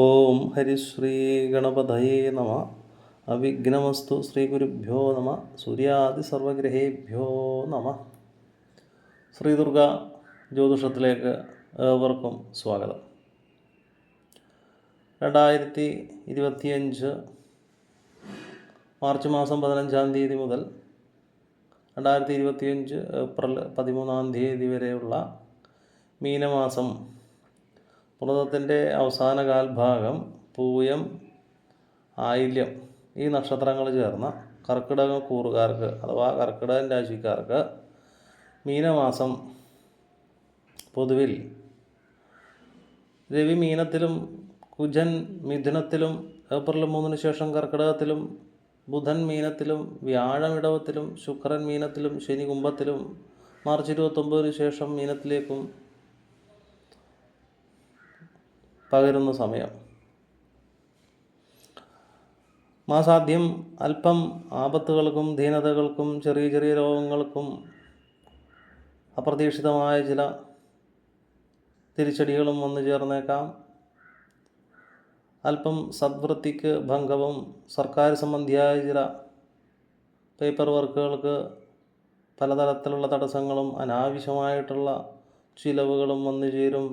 ഓം ഹരിശ്രീ ഗണപതയേ നമ. അവിഘ്നമസ്തു ശ്രീ ഗുരുഭ്യോ നമ. സൂര്യാദി സർവഗ്രഹേഭ്യോ നമ. ശ്രീ ദുർഗ ജ്യോതിഷത്തിലേക്ക് ഏവർക്കും സ്വാഗതം. രണ്ടായിരത്തി ഇരുപത്തിയഞ്ച് മാർച്ച് മാസം പതിനഞ്ചാം തീയതി മുതൽ രണ്ടായിരത്തി ഇരുപത്തിയഞ്ച് ഏപ്രിൽ പതിമൂന്നാം തീയതി വരെയുള്ള മീനമാസം വ്രതത്തിന്റെ അവസാന കാൽഭാഗം പൂയം ആയില്യം ഈ നക്ഷത്രങ്ങൾ ചേർന്ന കർക്കിടക കൂറുകാർക്ക് അഥവാ കർക്കിടകൻ രാശിക്കാർക്ക് മീനമാസം പൊതുവിൽ രവി മീനത്തിലും കുജൻ മിഥുനത്തിലും ഏപ്രിൽ മൂന്നിന് ശേഷം കർക്കിടകത്തിലും ബുധൻ മീനത്തിലും വ്യാഴം ഇടവത്തിലും ശുക്രൻ മീനത്തിലും ശനി കുംഭത്തിലും മാർച്ച് ഇരുപത്തൊമ്പതിന് ശേഷം മീനത്തിലേക്കും പകരുന്ന സമയം. മാസാദ്യം അല്പം ആപത്തുകൾക്കും ധീനതകൾക്കും ചെറിയ ചെറിയ രോഗങ്ങൾക്കും അപ്രതീക്ഷിതമായ ചില തിരിച്ചടികളും വന്നു ചേർന്നേക്കാം. അല്പം സദ്വൃത്തിക്ക് ഭംഗവും സർക്കാർ സംബന്ധിയായ ചില പേപ്പർ വർക്കുകൾക്ക് പലതരത്തിലുള്ള തടസ്സങ്ങളും അനാവശ്യമായിട്ടുള്ള ചിലവുകളും വന്നു ചേരും.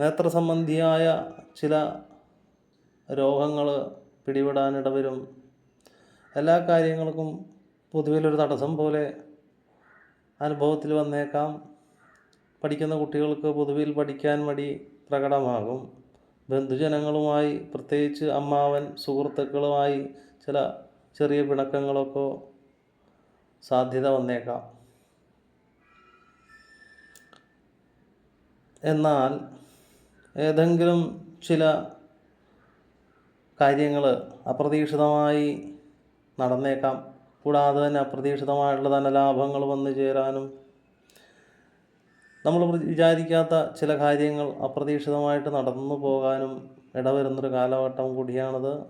നേത്ര സംബന്ധിയായ ചില രോഗങ്ങൾ പിടിപെടാനിടവരും. എല്ലാ കാര്യങ്ങൾക്കും പൊതുവിലൊരു തടസ്സം പോലെ അനുഭവത്തിൽ വന്നേക്കാം. പഠിക്കുന്ന കുട്ടികൾക്ക് പൊതുവിൽ പഠിക്കാൻ മടി പ്രകടമാകും. ബന്ധുജനങ്ങളുമായി പ്രത്യേകിച്ച് അമ്മാവൻ സുഹൃത്തുക്കളുമായി ചില ചെറിയ പിണക്കങ്ങളൊക്കെ സാധ്യത വന്നേക്കാം. എന്നാൽ ഏതെങ്കിലും ചില കാര്യങ്ങൾ അപ്രതീക്ഷിതമായി നടന്നേക്കാം. കൂടാതെ തന്നെ അപ്രതീക്ഷിതമായിട്ടുള്ള ലാഭങ്ങൾ വന്നു ചേരാനും നമ്മൾ വിചാരിക്കാത്ത ചില കാര്യങ്ങൾ അപ്രതീക്ഷിതമായിട്ട് നടന്നു പോകാനും ഇടവരുന്നൊരു കാലഘട്ടം കൂടിയാണത്.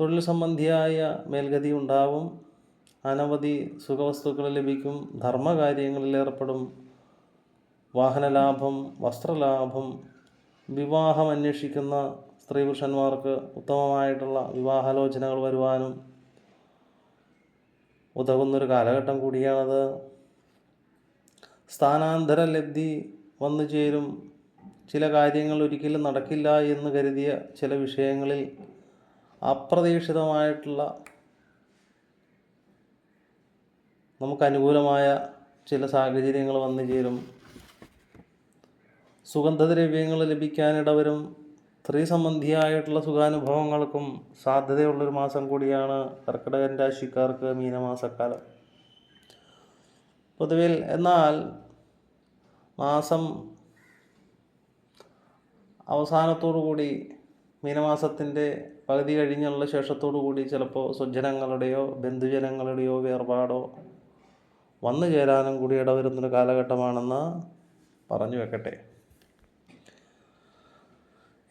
തൊഴിൽ സംബന്ധിയായ മേൽഗതി ഉണ്ടാവും. അനവധി സുഖവസ്തുക്കൾ ലഭിക്കും. ധർമ്മകാര്യങ്ങളിൽ ഏർപ്പെടും. വാഹനലാഭം വസ്ത്രലാഭം വിവാഹം അന്വേഷിക്കുന്ന സ്ത്രീ പുരുഷന്മാർക്ക് ഉത്തമമായിട്ടുള്ള വിവാഹാലോചനകൾ വരുവാനും ഉതകുന്നൊരു കാലഘട്ടം കൂടിയാണത്. സ്ഥാനാന്തര ലബ്ധി വന്നു ചേരും. ചില കാര്യങ്ങൾ ഒരിക്കലും നടക്കില്ല എന്ന് കരുതിയ ചില വിഷയങ്ങളിൽ അപ്രതീക്ഷിതമായിട്ടുള്ള നമുക്ക് അനുകൂലമായ ചില സാഹചര്യങ്ങൾ വന്നു ചേരും. സുഗന്ധദ്രവ്യങ്ങൾ ലഭിക്കാനിടവരും സ്ത്രീ സംബന്ധിയായിട്ടുള്ള സുഖാനുഭവങ്ങൾക്കും സാധ്യതയുള്ളൊരു മാസം കൂടിയാണ് കർക്കിടകൻ രാശിക്കാർക്ക് മീനമാസക്കാലം. പൊതുവിൽ എന്നാൽ മാസം അവസാനത്തോടു കൂടി മീനമാസത്തിന്റെ പകുതി കഴിഞ്ഞുള്ള ശേഷത്തോടു കൂടി ചിലപ്പോൾ സ്വജനങ്ങളുടെയോ ബന്ധുജനങ്ങളുടെയോ വേർപാടോ വന്നു ചേരാനും കൂടി ഇടവരുന്നൊരു കാലഘട്ടമാണെന്ന് പറഞ്ഞു വെക്കട്ടെ.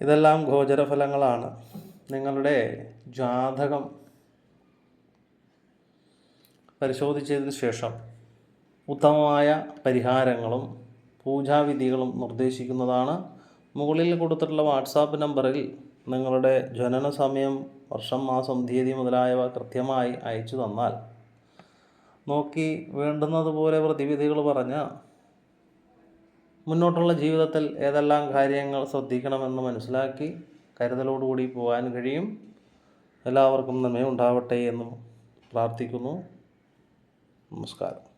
ഇതെല്ലാം ഗോചരഫലങ്ങളാണ്. നിങ്ങളുടെ ജാതകം പരിശോധിച്ചതിന് ശേഷം ഉത്തമമായ പരിഹാരങ്ങളും പൂജാവിധികളും നിർദ്ദേശിക്കുന്നതാണ്. മുകളിൽ കൊടുത്തിട്ടുള്ള വാട്സാപ്പ് നമ്പറിൽ നിങ്ങളുടെ ജനന സമയം വർഷം മാസം തീയതി മുതലായവ കൃത്യമായി അയച്ചു തന്നാൽ. നോക്കി വേണ്ടുന്നതുപോലെ പ്രതിവിധികൾ പറഞ്ഞ് മുന്നോട്ടുള്ള ജീവിതത്തിൽ ഏതെല്ലാം കാര്യങ്ങൾ ശ്രദ്ധിക്കണമെന്ന് മനസ്സിലാക്കി കരുതലോടുകൂടി പോകാൻ കഴിയും. എല്ലാവർക്കും നന്മയുണ്ടാവട്ടെ എന്നും പ്രാർത്ഥിക്കുന്നു. നമസ്കാരം.